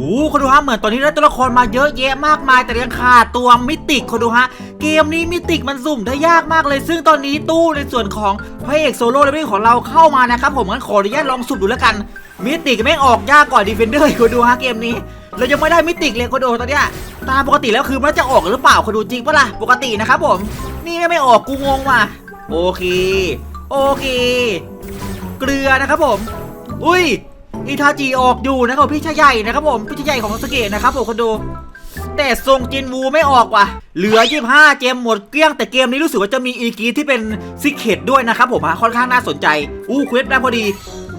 โอ้คนดูฮะเหมือนตอนนี้ได้ตัวละครมาเยอะแยะมากมาย แต่ยังขาดตัวมิติกคนดูฮะเกมนี้มิติมันสุ่มได้ยากมากเลย ซึ่งตอนนี้ตู้ในส่วนของพระเอกโซโล่เลเวลของเราเข้ามานะครับผมงั้นขออนุญาตลองสุ่มดูแล้วกัน มิติกแม่งออกยากกว่าดีเฟนเดอร์คนดูฮะเกมนี้ เรายังไม่ได้มิติเลยคนดูตอนเนี้ยตามปกติแล้วคือมันจะออกหรือเปล่าคนดูจริงปะล่ะปกตินะครับผม นี่ไม่ออกกูงงว่ะโอเค โอเค เกลือนะครับผม อุ้ย อิทาจิออกอยู่นะครับพี่ชายใหญ่นะครับผมพี่ชายใหญ่ของสเกตนะครับผมคนดู แต่ทรงจินวูไม่ออกว่ะ เหลือ 25 เจมหมดเกลี้ยงแต่เกมนี้รู้สึกว่าจะมีอีกีที่เป็นซิกเคตด้วยนะครับผมฮะค่อนข้างน่าสนใจ อู้เควสได้พอดี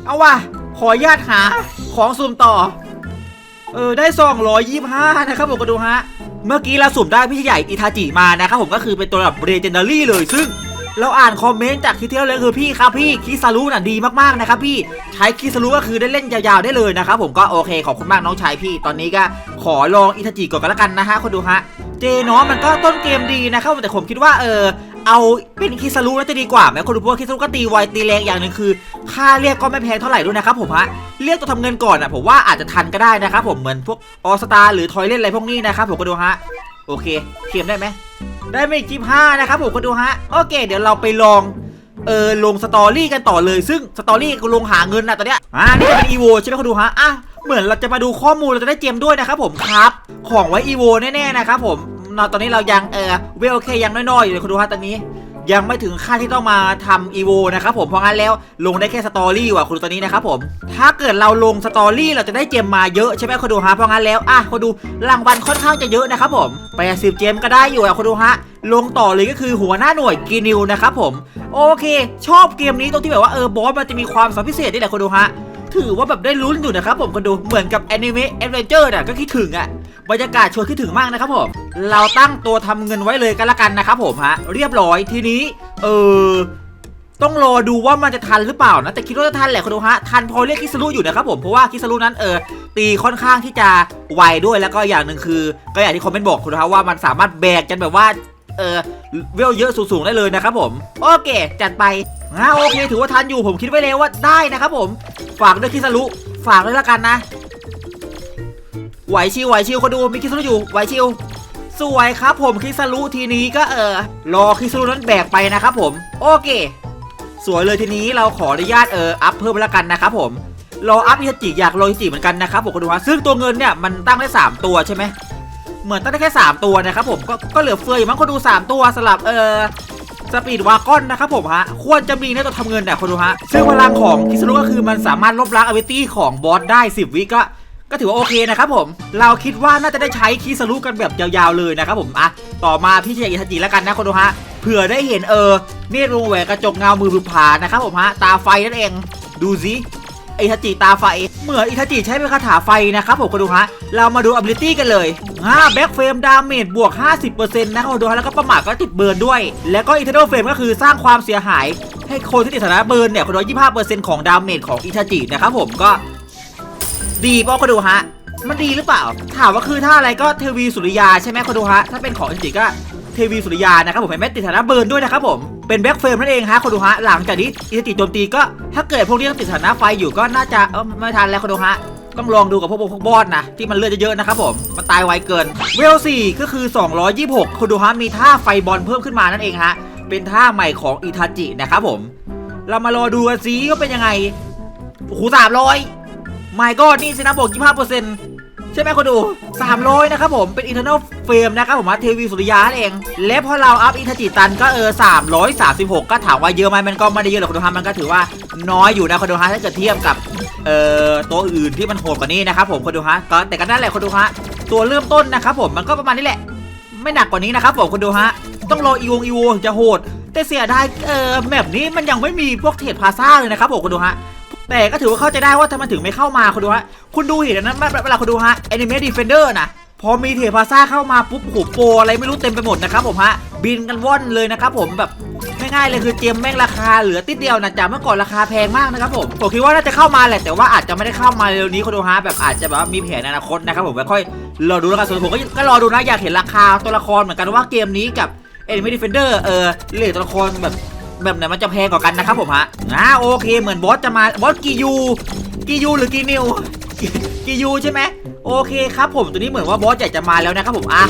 เอาว่ะ ขออนุญาตหาของสุ่มต่อ เออได้225นะครับผมก็ดูฮะ เมื่อกี้เราสุ่มได้พี่ใหญ่อิทาจิมานะครับผมก็คือเป็นตัวแบบเรเจนดารี่เลยซึ่ง เราอ่านคอมเมนต์จากคลิปที่แล้วเลยคือพี่ครับพี่คิซารุน่ะดีมากๆนะครับพี่ใช้คิซารุก็คือได้เล่นยาวๆได้เลยนะครับผมก็โอเคขอบคุณมากน้องชายพี่ ตอนนี้ก็ขอลองอิทาจิก่อนกันแล้วกันนะฮะคนดูฮะเจเนาะมันก็ต้นเกมดีนะครับแต่ผมคิดว่าเออเอาเป็นคิซารุน่าจะดีกว่าไหมคนดูพว่าคิซารุก็ตีไวตีแรงอย่างหนึ่งคือค่าเรียกก็ไม่แพงเท่าไหร่ด้วยนะครับผมฮะเรียกตัวทำเงินก่อนอะผมว่าอาจจะทันก็ได้นะครับผมเหมือนพวกออสตาหรือทอยเล่นอะไรพวกนี้นะครับผมก็ดูฮะ โอเคเทียมได้ไหมได้ไม่จิบห้านะครับผมคนดูฮะโอเค เดี๋ยวเราไปลองเออลงสตอรี่กันต่อเลยซึ่งสตอรี่ก็ลงหาเงินนะตอนเนี้ยอ่านี่เป็นอีโวใช่ไหมคนดูฮะอะเหมือนเราจะมาดูข้อมูลเราจะได้เจมด้วยนะครับผมครับ ของไว้อีโวแน่ๆนะครับผมตอนนี้เรายังเออเวลเคยังน้อยๆอยู่เลยคนดูฮะตอนนี้ ยังไม่ถึงขั้นที่ต้องมาทำอีโวนะครับผมเพราะงั้นแล้วลงได้แค่สตอรี่ว่ะคุณตอนนี้นะครับผมถ้าเกิดเราลงสตอรี่เราจะได้เจมมาเยอะใช่ไหมคุณดูฮะเพราะงั้นแล้วอะคุณดูรางวัลค่อนข้างจะเยอะนะครับผม80เจมก็ได้อยู่อะคุณดูฮะลงต่อเลยก็คือหัวหน้าหน่วยกีนิวนะครับผมโอเค ชอบเกมนี้ตรงที่แบบว่าเออบอสมันจะมีความสามารถพิเศษนี่แหละคุณดูฮะถือว่าแบบได้ลุ้นอยู่นะครับผมคุณดูเหมือนกับแอนิเมะแอดเวนเจอร์น่ะก็คิดถึงอะ บรรยากาศชวนคิดถึงมากนะครับผม เราตั้งตัวทำเงินไว้เลยกันละกันนะครับผมฮะ เรียบร้อยทีนี้ เออต้องรอดูว่ามันจะทันหรือเปล่านะ แต่คิดว่าจะทันแหละคุณดูฮะ ทันพอเรียกคิสรุอยู่นะครับผม เพราะว่าคิสรุนั้นเออตีค่อนข้างที่จะไวด้วยแล้วก็อย่างหนึ่งคือ ก็อย่างที่คอมเมนต์บอกคุณดูฮะว่ามันสามารถแบกกันแบบว่าเออเวลเยอะสูงๆได้เลยนะครับผม โอเค จัดไปอ่าโอเค ถือว่าทันอยู่ผมคิดไว้แล้วว่าได้นะครับผม ฝากด้วยคิสรุฝากด้วยละกันนะ ไหวชิวไหวชิวเขาดูมีคิสรุอยู่ไหวชิวสวยครับผมคิสรุทีนี้ก็เออรอคิสรุนั้นแบกไปนะครับผม โอเค สวยเลยทีนี้เราขออนุญาตเอออัพเพิ่มแล้วกันนะครับผมรออัพอิจิอยากรออิจิเหมือนกันนะครับผมคุณดูฮะซึ่งตัวเงินเนี่ยมันตั้งได้ 3 ตัวใช่ไหมเหมือนตั้งได้แค่ 3 ตัวนะครับผมก็ก็เหลือเฟืออยู่มั้งคนดู 3 ตัวสลับเออสปีดวากอนนะครับผมฮะควรจะมีในตัวทำเงินเนี่ยคนดูฮะซึ่งพลังของคิสรุก็คือมันสามารถลบล้างอเวตี้ของบอสได้ 10 วิก็ ก็ถือว่าโอเคนะครับผม เราคิดว่าน่าจะได้ใช้คิสรุกันแบบยาวๆเลยนะครับผมอะต่อมาพี่เชียอิทจิแล้วกันนะคนดูฮะเผื่อได้เห็นเออเนตรวงแหวนกระจกเงามือผึผานะครับผมฮะตาไฟนั่นเองดูสิอิทจิตาไฟ เหมือนอิทจิใช้เป็นคาถาไฟนะครับผมคนดูฮะเรามาดู ability กันเลยอ่าแบ็กเฟรมดาเมจบวก 50%นะครับคนดูฮะแล้วก็ประมาทก็ติดเบิร์นด้วย แล้วก็อินเทอร์เนเฟรมก็คือสร้างความเสียหายให้คนที่ติดสถานะเบิร์นเนี่ยคนดู25%ของดาเมจของอิทจินะครับผมก็ ดีป่ะคนดูฮะ มันดีหรือเปล่า ถามว่าคือถ้าอะไรก็เทวีสุริยาใช่ไหมคนดูฮะ ถ้าเป็นของจริงก็เทวีสุริยานะครับผมเห็นไหมติดฐานะเบิร์นด้วยนะครับผมเป็นแบ็กเฟรมนั่นเองฮะคนดูฮะ หลังจากนี้อิสติโจมตีก็ถ้าเกิดพวกนี้ต้องติดฐานะไฟอยู่ก็น่าจะเออไม่ทันแล้วคนดูฮะต้องลองดูกับพวกพวกบอสนะ ที่มันเลือดเยอะๆนะครับผม มันตายไวเกิน เวล4ก็คือ 226คนดูฮะมีท่าไฟบอลเพิ่มขึ้นมานั่นเองฮะ เป็นท่าใหม่ของอิทาจินะครับผม เรามารอดูกันซิว่าเป็นยังไงโอ้โหสามร้อย ไม่ก็นี่สินะบอก25เปอร์เซ็นต์ใช่ไหมคนดู 300 นะครับผมเป็น internal frame นะครับผมว่าเทวีสุริยานเอง และพอเราอัพอินทจิตันก็เออ336 ก็ถามว่าเยอะไหมมันก็ไม่ได้เยอะหรอกคนดูฮะมันก็ถือว่าน้อยอยู่นะคนดูฮะถ้าเกิดเทียบกับเอ่อตัวอื่นที่มันโหดกว่านี้นะครับผมคนดูฮะก็แต่ก็นั่นแหละคนดูฮะตัวเริ่มต้นนะครับผมมันก็ประมาณนี้แหละ ไม่หนักกว่านี้นะครับผมคนดูฮะต้องรออีวงอีวงจะโหด แต่เสียดายเออแบบนี้มันยังไม่มีพวกเทรดพาซ่าเลยนะครับผมคนดูฮะ แต่ก็ถือว่าเข้าใจได้ว่าทำไมถึงไม่เข้ามาคุณดูฮะคุณดูเห็นอันนั้นเวลาคุณดูฮะ Anime Defender นะพอมีเทพาซ่าเข้ามาปุ๊บโหโปรอะไรไม่รู้เต็มไปหมดนะครับผมฮะบินกันว่อนเลยนะครับผมแบบง่ายๆเลยคือเจมแม่งราคาเหลือติดเดียวนะจากเมื่อก่อนราคาแพงมากนะครับผมผมคิดว่าน่าจะเข้ามาแหละแต่ว่าอาจจะไม่ได้เข้ามาเร็วนี้คุณดูฮะแบบอาจจะแบบว่ามีแผนในอนาคตนะครับผมค่อยรอดูแล้วกันส่วนผมก็ก็รอดูนะอยากเห็นราคาตัวละครเหมือนกันว่าเกมนี้กับ Enemy Defender เออเลทตัวละครแบบ แบบไหนมันจะแพงกว่ากันนะครับผมฮะอ่าโอเคเหมือนบอสจะมาบอสกียูกียูหรือกีนิวกียูใช่ไหมโอเคครับผมตัวนี้เหมือนว่าบอสใหญ่จะมาแล้วนะครับผมอะ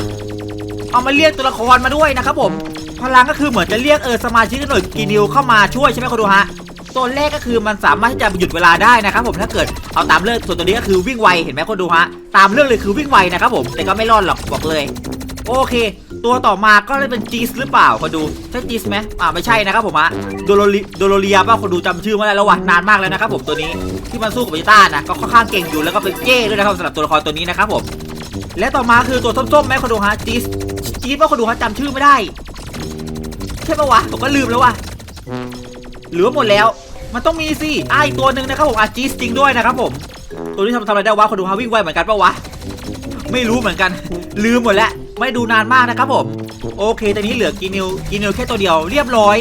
เอามาเรียกตัวละครมาด้วยนะครับผมพลังก็คือเหมือนจะเรียกเออสมาชิกหน่วยกีนิวเข้ามาช่วยใช่ไหมคนดูฮะตัวแรกก็คือมันสามารถที่จะหยุดเวลาได้นะครับผมถ้าเกิดเอาตามเรื่องส่วนตัวนี้ก็คือวิ่งไวเห็นไหมคนดูฮะตามเรื่องเลยคือวิ่งไวนะครับผมแต่ก็ไม่รอดหรอกบอกเลย โอเค ตัวต่อมาก็เลยเป็นจีสหรือเปล่าคนดูใช่จีสไหมอ่าไม่ใช่นะครับผมฮะโดโลลิโดโลเรียป่ะคนดูจำชื่อไม่ได้แล้ววะนานมากแล้วนะครับผมตัวนี้ที่มันสู้กับเบจิต้านะก็ค่อนข้างเก่งอยู่แล้วก็เป็นเจ้ด้วยนะครับสำหรับตัวละครตัวนี้นะครับผมและต่อมาคือตัวส้มๆไหมคนดูฮะจีสจีสว่าคนดูฮะจำชื่อไม่ได้ใช่ปะวะผมก็ลืมแล้ววะหรือว่าหมดแล้วมันต้องมีสิอ่าอีกตัวหนึ่งนะครับผมอาจีสจริงด้วยนะครับผม ตัวนี้ทำทำอะไรได้วะคนดูฮะวิ่งไวเหมือนกันปะวะ ไม่รู้เหมือนกัน ลืมหมดแล้ว ไม่ดูนานมากนะครับผม โอเคตอนนี้เหลือกินิวกินิวแค่ตัวเดียวเรียบร้อย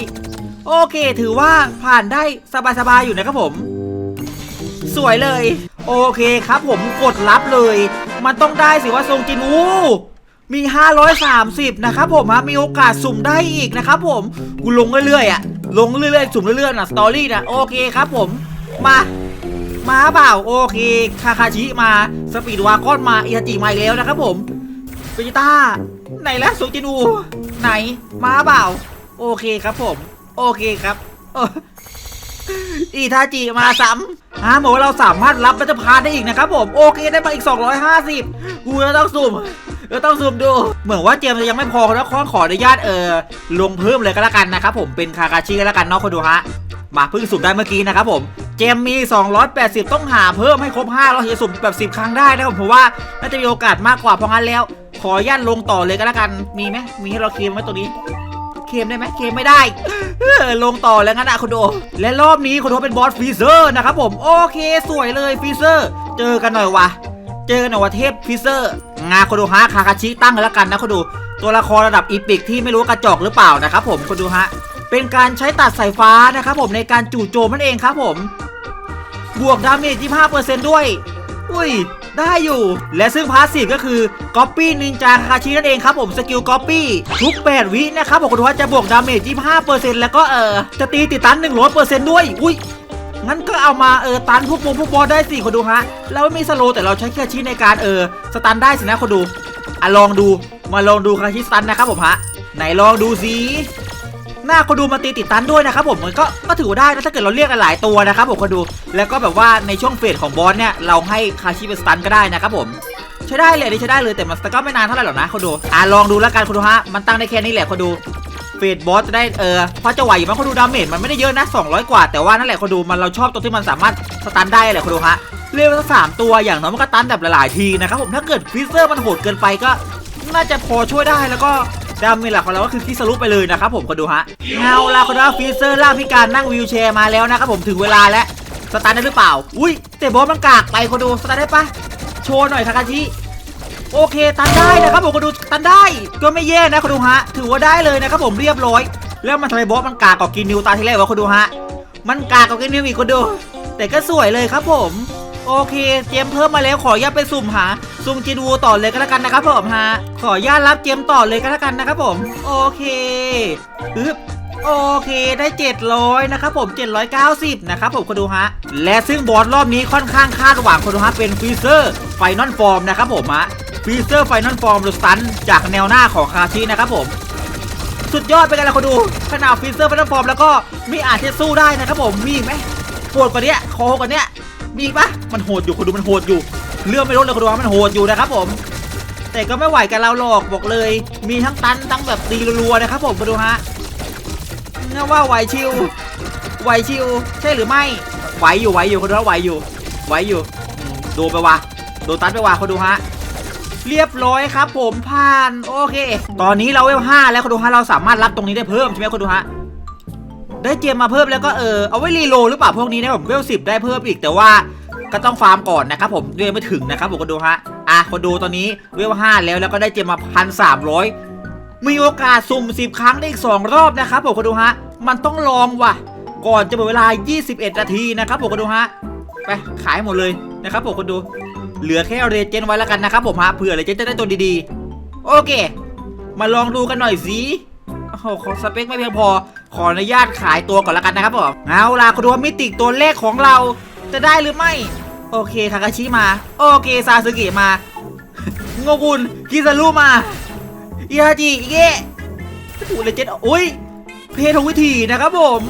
โอเค ถือว่าผ่านได้สบายๆอยู่นะครับผม สวยเลย โอเคครับผมกดรับเลย มันต้องได้สิว่าทรงจินอูมี 530 นะครับผมฮะมีโอกาสสุ่มได้อีกนะครับผม กูลงเรื่อยๆอะลงเรื่อยๆ สุ่มเรื่อยๆนะสตอรี่นะโอเคครับผม มา มาเปล่า โอเค คาคาชิมา สปีดวากอนมาอิทาจิมาอีกแล้วนะครับผม เบจิต้าไหนละสุจินู ไหน มาเปล่า โอเคครับผม โอเคครับอออิทาจิมาซ้ำฮะบอกว่าเราสามารถรับบัตเตอร์พาได้อีกนะครับผม โอเคได้มาอีก 250กูจะต้องสุ่มจะต้องสุ่มดู เหมือนว่าเจมจะยังไม่พอแล้วขอขออนุญาตเออลงเพิ่มเลยก็แล้วกันนะครับผมเป็นคาคาชิก็แล้วกันเนาะคนดูฮะ มาเพิ่งสุ่มได้เมื่อกี้นะครับผม เจมมี 280 ต้องหาเพิ่มให้ครบ5เราจะสุ่มแบบ 10 ครั้งได้นะครับผมเพราะว่าน่าจะมีโอกาสมากกว่าเพราะงั้นแล้ว ขออนุญาตลงต่อเลยก็แล้วกันมีไหมมีให้เราเคลมไหมตัวนี้เคลมได้ไหมเคลมไม่ได้ ลงต่อแล้วงั้นอะคุณโดและรอบนี้คุณโดเป็นบอสฟรีเซอร์นะครับผมโอเคสวยเลยฟรีเซอร์เจอกันหน่อยวะเจอกันหน่อยวะเทพฟรีเซอร์งาคุณดูฮะคาคาชิตั้งกันแล้วกันนะคุณดูตัวละครระดับอีพิกที่ไม่รู้กระจอกหรือเปล่านะครับผมคุณดูฮะเป็นการใช้ตัดสายฟ้านะครับผมในการจู่โจมนั่นเองครับผม บวกดาเมจ25%ด้วย อุ้ย ได้อยู่ และซึ่งพาสซีฟก็คือ Copy Ninja Kakashi นั่นเองครับผมสกิล Copy ทุก 8 วินะครับผมคุณดูว่าจะบวกดาเมจ25%แล้วก็เออจะตีติดตัน 100%ด้วย อุ้ยงั้นก็เอามาเออตันพวกบงพวกบอสได้สิคนดูฮะแล้วไม่มีสโลแต่เราใช้ค่ชี้ในการเออสตันได้สินะคนดูอะลองดูมาลองดูคาชิสตันนะครับผมฮะไหนลองดูสิ หน้าคนดูมาตีติดตันด้วยนะครับผมมันก็ก็ถือว่าได้นะถ้าเกิดเราเรียกกันหลายตัวนะครับผมคนดู แล้วก็แบบว่าในช่วงเฟสของบอสเนี่ยเราให้คาชิเป็นสตันก็ได้นะครับผมใช้ได้เลยนี่ใช้ได้เลยแต่มันก็ไม่นานเท่าไหร่หรอกนะคนดูอะลองดูแล้วกันคนดูฮะมันตั้งได้แค่นี้แหละคนดูเฟดบอสจะได้เออพอจะไหวอยู่มั้งคนดูดาเมจมันไม่ได้เยอะนะ 200 กว่าแต่ว่านั่นแหละคนดูมันเราชอบตัวที่มันสามารถสตันได้แหละคนดูฮะเรียกว่าสามตัวอย่างน้อยมันก็ตันแบบหลายๆทีนะครับผมถ้าเกิดฟิเซอร์มันโหดเกินไปก็ น่าจะพอช่วยได้แล้วก็ ดาเมจหลักของเราก็คือคิสรุปไปเลยนะครับผมคนดูฮะเงาลาคนดูฟิเซอร์ล่างพิการนั่งวีลแชร์มาแล้วนะครับผมถึงเวลาแล้วสตันได้หรือเปล่า อุ้ยแต่บอสมันกากไปคนดูสตันได้ปะโชว์หน่อยคาคาชิโอเคตันได้นะครับผมก็ดูตันได้ก็ไม่แย่นะคุณดูฮะ ถือว่าได้เลยนะครับผมเรียบร้อย แล้วมันทำไมบอสมันกากกว่ากินนิวตาที่แรกวะคุณดูฮะมันกากกว่ากินนิวอีกคุณดู แต่ก็สวยเลยครับผม โอเค เจมเพิ่มมาแล้วขออนุญาตไปสุ่มหาซุงจินวูต่อเลยก็แล้วกันนะครับผมฮะขออนุญาตรับเจมต่อเลยก็แล้วกันนะครับผมโอเคอึ๊บโอเคได้ 700 นะครับผม 790 นะครับผมคนดูฮะ และซึ่งบอสรอบนี้ค่อนข้างคาดหวังคนดูฮะ เป็นฟรีเซอร์ไฟนอลฟอร์มนะครับผมฮะฟรีเซอร์ไฟนอลฟอร์มหรือสันจากแนวหน้าของคาชินะครับผม สุดยอดไปกันแล้วคนดูขนาดฟรีเซอร์ไฟนอลฟอร์มแล้วก็ไม่อาจจะสู้ได้นะครับผมมีไหมโหดกว่านี้ยคกว่านี้ มีอีกปะมันโหดอยู่คนดูมันโหดอยู่ เรื่องไม่ลดเลยคนดูมันโหดอยู่นะครับผม แต่ก็ไม่ไหวกับเราหรอกบอกเลย มีทั้งตันทั้งแบบตีรัวๆนะครับผมคนดูฮะน่าว่าไหวชิวไหวชิวใช่หรือไม่ไหวอยู่ไหวอยู่คนดูว่าไหวอยู่ไหวอยู่ดูไปว่ะดูตัดไปว่ะคนดูฮะเรียบร้อยครับผมผ่านโอเค ตอนนี้เราเวลห้าแล้วคนดูฮะเราสามารถรับตรงนี้ได้เพิ่มใช่ไหมคนดูฮะ ได้เจมมาเพิ่มแล้วก็เออเอาไว้รีโลหรือเปล่าพวกนี้นะผมเวลสิบได้เพิ่มอีกแต่ว่าก็ต้องฟาร์มก่อนนะครับผมยังไม่ถึงนะครับผมคนดูฮะอะคนดูตอนนี้เวลห้าแล้วแล้วก็ได้เจมมาพันสามร้อยมีโอกาสสุ่ม10ครั้งได้อีก2รอบนะครับผมคุณดูฮะมันต้องลองว่ะ ก่อนจะหมดเวลา 21 นาทีนะครับผมคุณดูฮะไปขายหมดเลยนะครับผมคุณดู เหลือแค่เรเจนไว้แล้วกันนะครับผมฮะเผื่อเรเจนจะได้ตัวดีๆ โอเค มาลองดูกันหน่อยสิโอ้โหขอสเปคไม่เพียงพอ ขออนุญาตขายตัวก่อนล้วกันนะครับผมเอาล่ะคุณดูว่ามิติตัวเลขของเราจะได้หรือไม่ โอเคคาคาชิมา โอเคซาสึกิมา โงกุลคิซารุมาอิฮาจิอิเกะโอ้เลเจนด์อุ้ย เพทงวิธีนะครับผม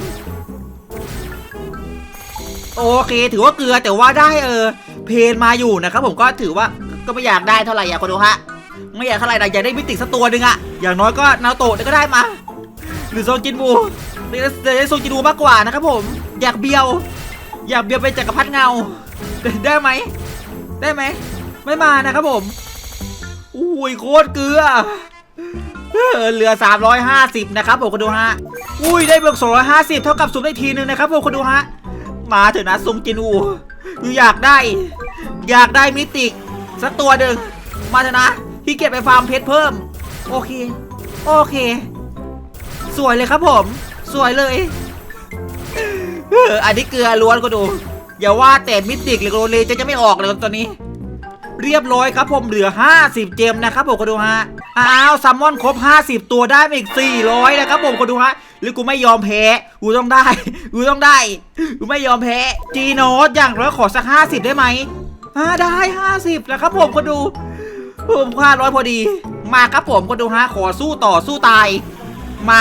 โอเคถือว่าเกลือแต่ว่าได้เออ เพนมาอยู่นะครับผมก็ถือว่าก็ไม่อยากได้เท่าไหร่อยากคนดูฮะไม่อยากเท่าไหร่แต่อยากได้มิติสักตัวหนึ่งอะอย่างน้อยก็นาโตะก็ได้มา หรือโซจินบูหรือจะได้โซจินบูมากกว่านะครับผม อยากเบียว อยากเบียวเป็นจักรพรรดิเงา ได้ไหม ได้ไหม ไม่มานะครับผม อุ้ยโคตรเกลือเออเหลือ 350 นะครับผมคนดูฮะ อุ้ยได้เบิก250 เท่ากับสุ่มได้ทีนึงนะครับผมคนดูฮะ มาเถอะนะซุงจินอูอยู่อยากได้ อยากได้มิติสักตัวหนึ่งมาเถอะนะพี่เก็บไปฟาร์มเพชรเพิ่ม โอเค โอเค สวยเลยครับผม สวยเลยอันนี้เกลือล้วนก็ดู อย่าว่าแต่มิติกหรือโรเลจะจะไม่ออกเลยตอนนี้ เรียบร้อยครับผมเหลือ 50 เจมนะครับผมคนดูฮะอ้าวซัมมอนครบ 50 ตัวได้มาอีก 400 นะครับผมคนดูฮะหรือกูไม่ยอมแพ้กูต้องได้กูต้องได้กูไม่ยอมแพ้จีโนตอย่างน้อยขอสัก 50 ได้ไหมอ่าได้ 50นะครับผมคนดูผมพลาดร้อยพอดี มาครับผมคนดูฮะขอสู้ต่อสู้ตายมา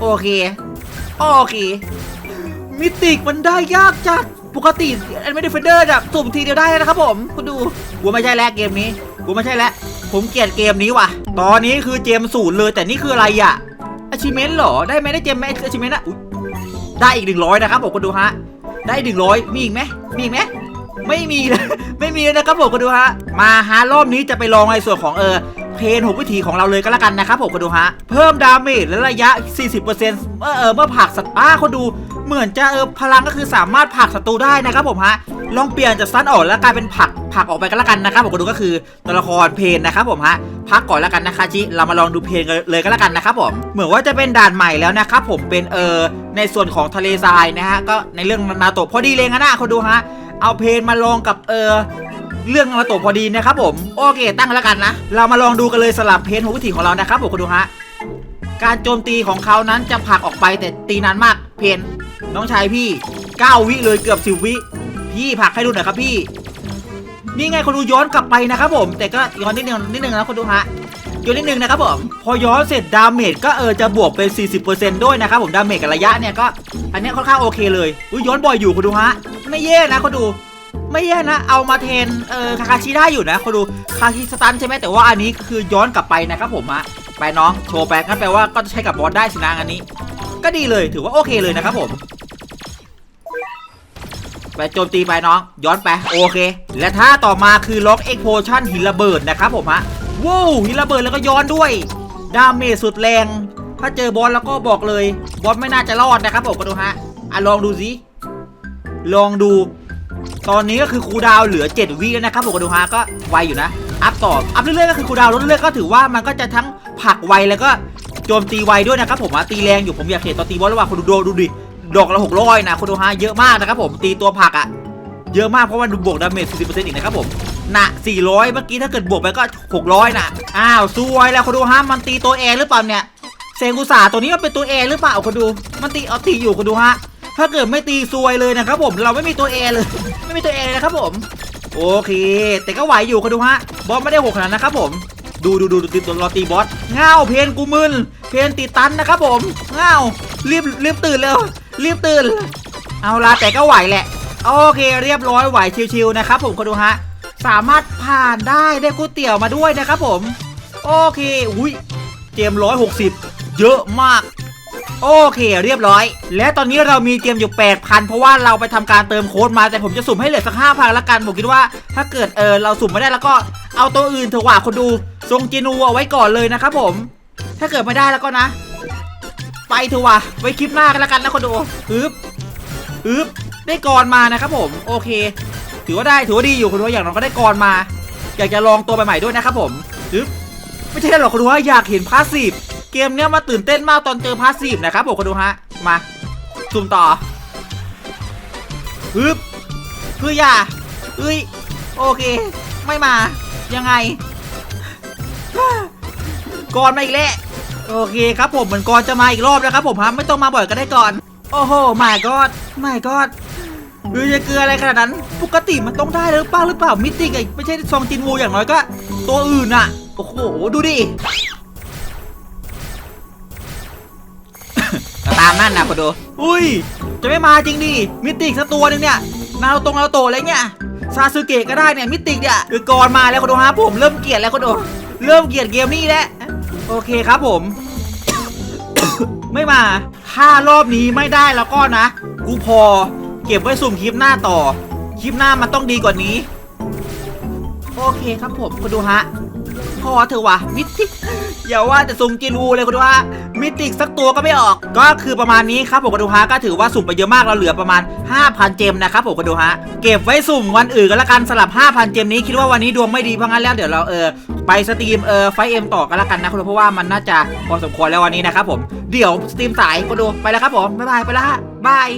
โอเค โอเค มิติกมันได้ยากจัดปกติแอนไม่ได้เฟนเดอร์แบบสุ่มทีเดียวได้นะครับผมคุณดูกูไม่ใช่แล้วเกมนี้กูไม่ใช่แล้วผมเกลียดเกมนี้ว่ะ ตอนนี้คือเจมศูนย์เลยแต่นี่คืออะไรอะอชิเมนเหรอ ได้ไหมได้เจมไหมอชิเมนอะอุ๊ยได้อีกหนึ่งร้อยนะครับผมคุณดูฮะ ได้หนึ่งร้อยมีอีกไหมมีอีกไหมไม่มีนะไม่มีเลยนะครับผมคุณดูฮะ มาฮะรอบนี้จะไปลองในส่วนของเออ เพนหกวิธีของเราเลยก็แล้วกันนะครับผมคุณดูฮะ เพิ่มดาเมจและระยะ 40%เมื่อเออเมื่อผลักสัตว์อ้าคนดู เหมือนจะเออพลังก็คือสามารถผลักศัตรูได้นะครับผมฮะ ลองเปลี่ยนจากซันออกแล้วกลายเป็นผลักผลักออกไปก็แล้วกันนะครับผมก็ดูก็คือตัวละครเพนนะครับผมฮะพักก่อนแล้วกันนะคะชิเรามาลองดูเพนเลยก็แล้วกันนะครับผมเหมือนว่าจะเป็นด่านใหม่แล้วนะครับผมเป็นเออในส่วนของทะเลทรายนะฮะก็ในเรื่องนาโตะพอดีเลยนะคนดูฮะเอาเพนมาลองกับเออ เรื่องนาตะพอดีนะครับผม โอเค ตั้งแล้วกันนะ เรามาลองดูกันเลยสลับเพนหัววิถีของเรานะครับผมคนดูฮะ การโจมตีของเขานั้นจะผลักออกไปแต่ตีนานมากเพนน้องชายพี่ 9 วิเลยเกือบ10วิ พี่ผลักให้ดูหน่อยครับพี่ นี่ไงคนดูย้อนกลับไปนะครับผม แต่ก็ย้อนนิดนึงนิดนึงนะคนดูฮะย้อนนิดนึงนะครับผม พอย้อนเสร็จดาเมจก็เออจะบวกเป็น 40%ด้วยนะครับผมดาเมจกับระยะเนี่ยก็ อันนี้ค่อนข้างโอเคเลย อุ้ยย้อนบ่อยอยู่คนดูฮะ ไม่แย่นะคนดู ไม่แย่นะ เอามาเทนเออคาคาชิได้อยู่นะคนดูคาคาชิสตันใช่ไหมแต่ว่าอันนี้คือย้อนกลับไปนะครับผมฮะไปน้องโชว์ไปงั้นแปลว่าก็จะใช้กับบอสได้สินะอันนี้ ก็ดีเลยถือว่าโอเคเลยนะครับผมไปโจมตีไปน้อง ย้อนไปโอเค และท่าต่อมาคือล็อกเอ็กโพชั่นหินระเบิดนะครับผมฮะว้าวหินระเบิดแล้วก็ย้อนด้วยดาเมจสุดแรง ถ้าเจอบอสแล้วก็บอกเลย บอสไม่น่าจะรอดนะครับผมก็ดูฮะอะลองดูสิลองดู ตอนนี้ก็คือคูดาวเหลือ 7 วิแล้วนะครับผมก็ดูฮะก็ไวอยู่นะ อัพต่อ อัพเรื่อยๆก็คือคูดาวลดเรื่อยๆก็ถือว่ามันก็จะทั้งผลักไวแล้วก็โจมตีไวด้วยนะครับผมว่าตีแรงอยู่ผมอยากเห็นตอนตีบอสระหว่างคนดูโดดูดิดอกละหกร้อยนะคนดูฮะเยอะมากนะครับผมตีตัวผักอะเยอะมากเพราะว่าบวกดาเมจ40%อีกนะครับผมหนะ400 เมื่อกี้ถ้าเกิดบวกไปก็ 600 นะอ้าวซวยแล้วคนดูฮะมันตีตัวแอร์หรือเปล่าเนี่ยเซงกุสาตัวนี้มันเป็นตัวแอร์หรือเปล่าคนดูมันตีเอาตีอยู่คนดูฮะ ถ้าเกิดไม่ตีซวยเลยนะครับผมเราไม่มีตัวแอเลย ไม่มีตัวแอเลยนะครับผม โอเค แต่ก็ไหวอยู่คนดูฮะบอสไม่ได้หกขนาดนั้นนะครับผมดูดูดูดูดูรอตีบอสง้าวเพนกูมึนเพนตีตันนะครับผมง้าวรีบรีบตื่นเร็วรีบตื่น เอาละแต่ก็ไหวแหละ โอเคเรียบร้อยไหวชิวๆนะครับผมคนดูฮะสามารถผ่านได้ได้ก๋วยเตี๋ยวมาด้วยนะครับผม โอเคอุ้ยเจมร้อยหกสิบเยอะมาก โอเคเรียบร้อย และตอนนี้เรามีเตรียมอยู่ 8,000 เพราะว่าเราไปทำการเติมโค้ดมาแต่ผมจะสุ่มให้เหลือสัก5,000ละกัน ผมคิดว่าถ้าเกิดเออเราสุ่มไม่ได้แล้วก็เอาตัวอื่นเถอะว่าคนดูทรงจีนูเอาไว้ก่อนเลยนะครับผม ถ้าเกิดไม่ได้แล้วก็นะ ไปเถอะว่ะไว้คลิปหน้ากันละกันนะคนดูอึ๊บอึ๊บได้กรมานะครับผมโอเค ถือว่าได้ถือว่าดีอยู่คนดูอย่างน้อยก็ได้กรมา อยากจะลองตัวใหม่ๆด้วยนะครับผมอึ๊บไม่ใช่หรอกคนดูว่าอยากเห็นพาสซีฟ เกมเนี้ยมาตื่นเต้นมากตอนเจอพาสซีฟนะครับผมคนดูฮะ มาซูมต่อฮึบเพื่ออย่าเอ้ย โอเค ไม่มา ยังไง ก่อนมาอีกแล้วโอเคครับผมเหมือนก่อนจะมาอีกรอบแล้วครับผมฮะไม่ต้องมาบ่อยก็ได้ก่อน โอ้โหไม่กอดไม่กอดหรือจะเกลืออะไรขนาดนั้น ปกติมันต้องได้หรือเปล่าหรือเปล่ามิติไอ้ไม่ใช่ซองจินวูอย่างน้อยก็ ตัวอื่นอะโอ้โห ดูดิามนั่นนะคนดู อุ้ย จะไม่มาจริงดิมิติกสักตัวหนึงเนี่ยนาโรตงนาโตอะไรเงี้ยซาสึเกะก็ได้เนี่ยมิติกเนี่ยคือก่อนมาแล้วคนดูฮะผมเริ่มเกลียดแล้วคนดูเริ่มเกลียดเกมนี้แล้วโอเคครับผม ไม่มาถ้ารอบนี้ไม่ได้แล้วก็นะ กูพอ เก็บไว้สุ่มคลิปหน้าต่อ คลิปหน้ามันต้องดีกว่านี้ โอเคครับผมคุณดูฮะ อเถอะวะมิติกอย่าว่าแต่สุ่มจินวูเลยคุณดูฮะมิติกสักตัวก็ไม่ออก ก็คือประมาณนี้ครับผมคุณดูฮะก็ถือว่าสุ่มไปเยอะมากเราเหลือประมาณ 5,000 เจมนะครับผมคุณดูฮะเก็บไว้สุ่มวันอื่นกันละกันสลับ 5,000 เจมนี้คิดว่าวันนี้ดวงไม่ดีเพราะงั้นแล้วเดี๋ยวเราเออไปสตรีมเออไฟเอ็มต่อกันละกันนะคุณดูเพราะว่ามันน่าจะพอสมควรแล้ววันนี้นะครับผมเดี๋ยวสตรีมสายคุณดูไปแล้วครับผมบ๊ายบายไปละฮะบาย